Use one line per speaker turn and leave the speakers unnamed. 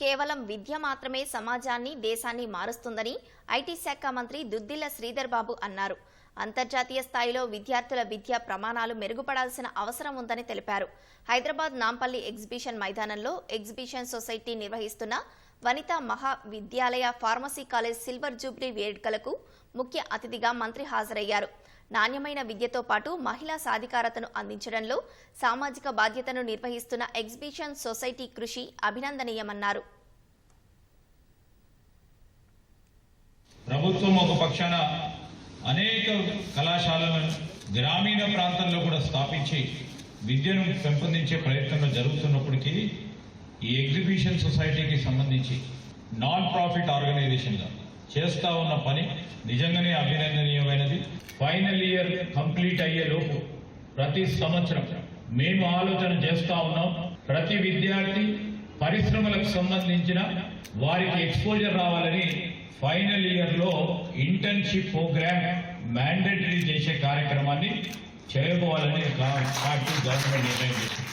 కేవలం విద్య మాత్రమే సమాజాన్ని దేశాన్ని మారుస్తుందని ఐటీ శాఖ మంత్రి దుద్దిల్ల శ్రీధర్ బాబు అన్నారు. అంతర్జాతీయ స్థాయిలో విద్యార్థుల విద్యా ప్రమాణాలు మెరుగుపడాల్సిన అవసరం ఉందని తెలిపారు. హైదరాబాద్ నాంపల్లి ఎగ్జిబిషన్ మైదానంలో ఎగ్జిబిషన్ సొసైటీ నిర్వహిస్తున్న Vanita Mahavidyalaya pharmacy college silver jubilee వేడుకలకు ముఖ్య అతిథిగా మంత్రి హాజరయ్యారు. నాణ్యమైన విద్యతో పాటు మహిళా సాధికారతను అందించడంలో సామాజిక బాధ్యతను నిర్వహిస్తున్న ఎగ్జిబిషన్ సొసైటీ కృషి అభినందనీయమన్నారు.
ప్రభుత్వం ఒక పక్షాన అనేక కళాశాలలను గ్రామీణ ప్రాంతంలో కూడా స్థాపించి విద్యను పెంపొందించే ప్రయత్నంలో జరుగుతున్నప్పటికీ ఈ ఎగ్జిబిషన్ సొసైటీకి సంబంధించి నాన్ ప్రాఫిట్ ఆర్గనైజేషన్గా చేస్తా ఉన్న పని నిజంగానే అభినందనీయమైనది. ఫైనల్ ఇయర్ కంప్లీట్ అయ్యే లోపు ప్రతి సంవత్సరం మేము ఆలోచన చేస్తా ఉన్నాం. ప్రతి విద్యార్థి పరిశ్రమలకు సంబంధించిన వారికి ఎక్స్పోజర్ రావాలని ఫైనల్ ఇయర్లో ఇంటర్న్షిప్ ప్రోగ్రామ్ మ్యాండేటరీ చేసే కార్యక్రమాన్ని చేయబోవాలని పార్టీ గవర్నమెంట్ నిర్ణయం చేసింది.